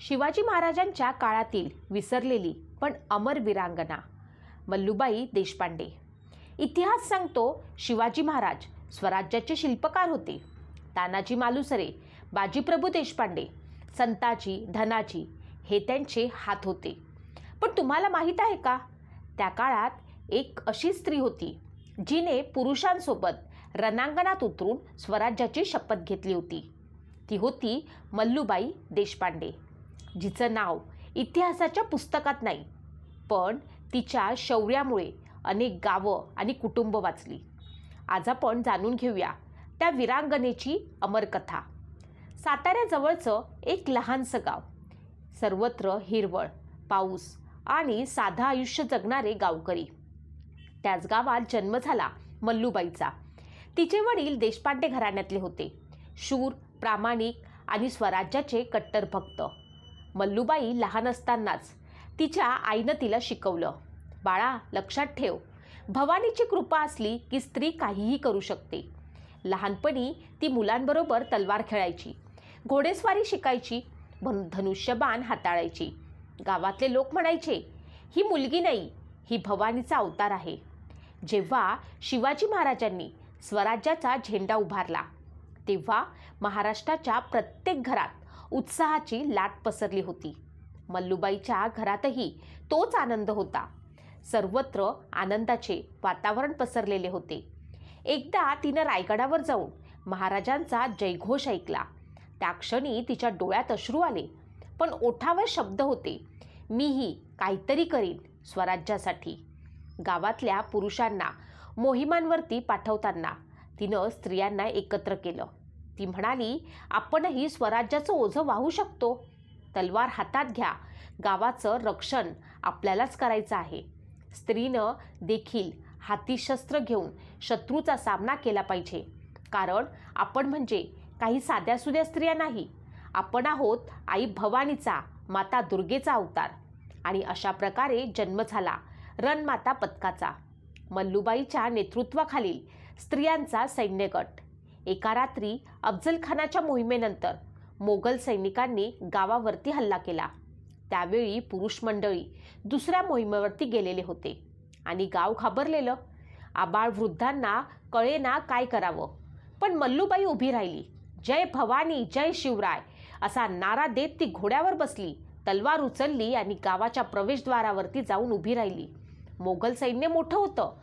शिवाजी महाराजांच्या काळातील विसरलेली पण अमर वीरांगना. मल्लूबाई देशपांडे. इतिहास सांगतो शिवाजी महाराज स्वराज्याचे शिल्पकार होते. तानाजी मालुसरे बाजीप्रभू देशपांडे संताजी धनाजी हे त्यांचे हात होते. पण तुम्हाला माहीत आहे का? त्या काळात एक अशी स्त्री होती जिने पुरुषांसोबत रणांगणात उतरून स्वराज्याची शपथ घेतली होती. ती होती मल्लूबाई देशपांडे. जिचं नाव इतिहासाच्या पुस्तकात नाही पण तिच्या शौर्यामुळे अनेक गावं आणि कुटुंब वाचली. आज आपण जाणून घेऊया त्या वीरांगनेची अमरकथा. साताऱ्याजवळचं एक लहानसं गाव. सर्वत्र हिरवळ पाऊस आणि साधं आयुष्य जगणारे गावकरी. त्याच गावात जन्म झाला मल्लूबाईचा. तिचे वडील देशपांडे घराण्यातले होते. शूर प्रामाणिक आणि स्वराज्याचे कट्टर भक्त मल्लूबाई लहान असतानाच तिच्या आईनं तिला शिकवलं. बाळा लक्षात ठेव. भवानीची कृपा असली की स्त्री काहीही करू शकते. लहानपणी ती मुलांबरोबर तलवार खेळायची घोडेस्वारी शिकायची भन- धनुष्यबाण हाताळायची. गावातले लोक म्हणायचे ही मुलगी नाही ही भवानीचा अवतार आहे. जेव्हा शिवाजी महाराजांनी स्वराज्याचा झेंडा उभारला तेव्हा महाराष्ट्राच्या प्रत्येक घरात उत्साहाची लाट पसरली होती. मल्लूबाईच्या घरातही तोच आनंद होता. सर्वत्र आनंदाचे वातावरण पसरलेले होते. एकदा तिनं रायगडावर जाऊन महाराजांचा जयघोष ऐकला. त्या क्षणी तिच्या डोळ्यात अश्रू आले पण ओठावर शब्द होते मीही काहीतरी करीन स्वराज्यासाठी. गावातल्या पुरुषांना मोहिमांवरती पाठवताना तिनं स्त्रियांना एकत्र केलं. ती म्हणाली आपणही स्वराज्याचं ओझं वाहू शकतो. तलवार हातात घ्या. गावाचं रक्षण आपल्यालाच करायचं आहे. स्त्रीनं देखील हाती शस्त्र घेऊन शत्रूचा सामना केला पाहिजे. कारण आपण म्हणजे काही साध्यासुद्या स्त्रिया नाही. आपण आहोत आई भवानीचा माता दुर्गेचा अवतार. आणि अशा प्रकारे जन्म झाला रणमाता पथकाचा मल्लूबाईच्या नेतृत्वाखालील स्त्रियांचा सैन्यगट. एका रात्री अफजलखानाच्या मोहिमेनंतर मोगल सैनिकांनी गावावरती हल्ला केला. त्यावेळी पुरुष मंडळी दुसऱ्या मोहिमेवरती गेलेले होते आणि गाव घाबरलेलं. आबाळ वृद्धांना कळेना काय करावं. पण मल्लूबाई उभी राहिली. जय भवानी जय शिवराय असा नारा देत ती घोड्यावर बसली. तलवार उचलली आणि गावाच्या प्रवेशद्वारावरती जाऊन उभी राहिली. मोगल सैन्य मोठं होतं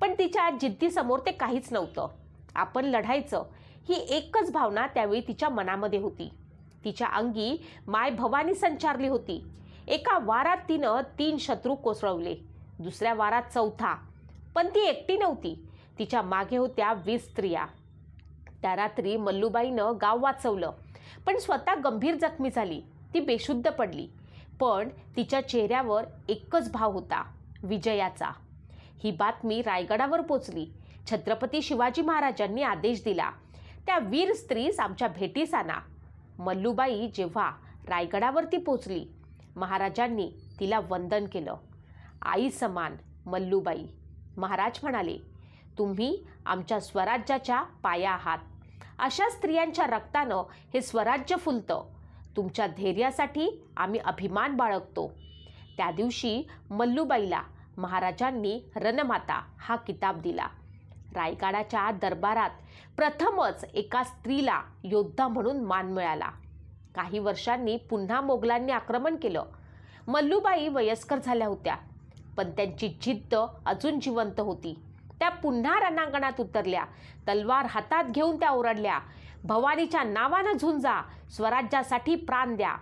पण तिच्या जिद्दीसमोर ते काहीच नव्हतं. आपण लढायचं ही एकच भावना त्यावेळी तिच्या मनामध्ये होती. तिच्या अंगी माय भवानी संचारली होती. एका वारात तिनं तीन शत्रू कोसळवले. दुसऱ्या वारात चौथा. पण ती एकटी नव्हती. तिच्यामागे होत्या वीस स्त्रिया. त्या रात्री मल्लूबाईनं गाव वाचवलं. पण स्वतः गंभीर जखमी झाली. ती बेशुद्ध पडली. पण तिच्या चेहऱ्यावर एकच भाव होता. विजयाचा. ही बातमी रायगडावर पोचली. छत्रपती शिवाजी महाराजांनी आदेश दिला. त्या वीर स्त्रीस आमच्या भेटीस आणा. मल्लूबाई जेव्हा रायगडावरती पोचली महाराजांनी तिला वंदन केलं. आई समान मल्लूबाई. महाराज म्हणाले तुम्ही आमच्या स्वराज्याच्या पाया आहात. अशा स्त्रियांच्या रक्तानं हे स्वराज्य फुलतं. तुमच्या धैर्यासाठी आम्ही अभिमान बाळगतो. त्या दिवशी मल्लूबाईला महाराजांनी रणमाता हा किताब दिला. रायगडाच्या दरबारात प्रथमच एका स्त्रीला योद्धा म्हणून मान मिळाला. काही वर्षांनी पुन्हा मोगलांनी आक्रमण केलं. मल्लूबाई वयस्कर झाल्या होत्या पण त्यांची जिद्द अजून जिवंत होती. त्या पुन्हा रणांगणात उतरल्या तलवार हातात घेऊन त्या ओरडल्या भवानीच्या नावानं झुंजा स्वराज्यासाठी प्राण द्या.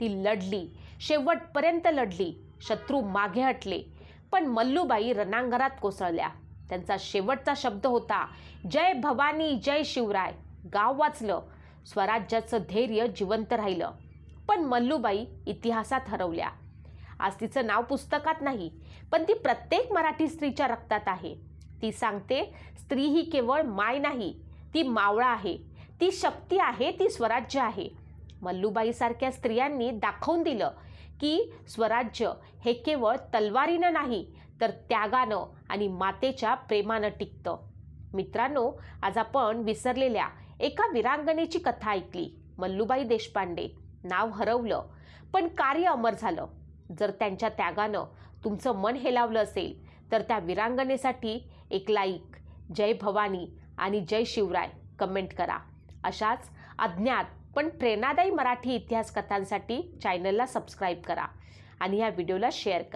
ती लढली शेवटपर्यंत लढली शत्रू मागे हटले पण मल्लूबाई रणांगणात कोसळल्या. त्यांचा शेवटचा शब्द होता जय भवानी जय शिवराय. गाव वाचलं. स्वराज्याचं धैर्य जिवंत राहिलं. पण मल्लूबाई इतिहासात हरवल्या. आज तिचं नाव पुस्तकात नाही पण ती प्रत्येक मराठी स्त्रीच्या रक्तात आहे. ती सांगते स्त्री ही केवळ माय नाही ती मावळा आहे. ती शक्ती आहे ती स्वराज्य आहे. मल्लूबाईसारख्या स्त्रियांनी दाखवून दिलं की स्वराज्य हे केवळ तलवारीनं नाही तर त्यागानं आणि मातेच्या प्रेमानं टिकतं. मित्रांनो आज आपण विसरलेल्या एका विरांगणेची कथा ऐकली मल्लूबाई देशपांडे. नाव हरवलं पण कार्य अमर झालं. जर त्यांच्या त्यागानं तुमचं मन हेलावलं असेल तर त्या विरांगणेसाठी एक लाईक जय भवानी आणि जय शिवराय कमेंट करा. अशाच अज्ञात पण प्रेरणादायी मराठी इतिहास कथांसाठी चॅनलला सबस्क्राईब करा आणि ह्या व्हिडिओला शेअर करा.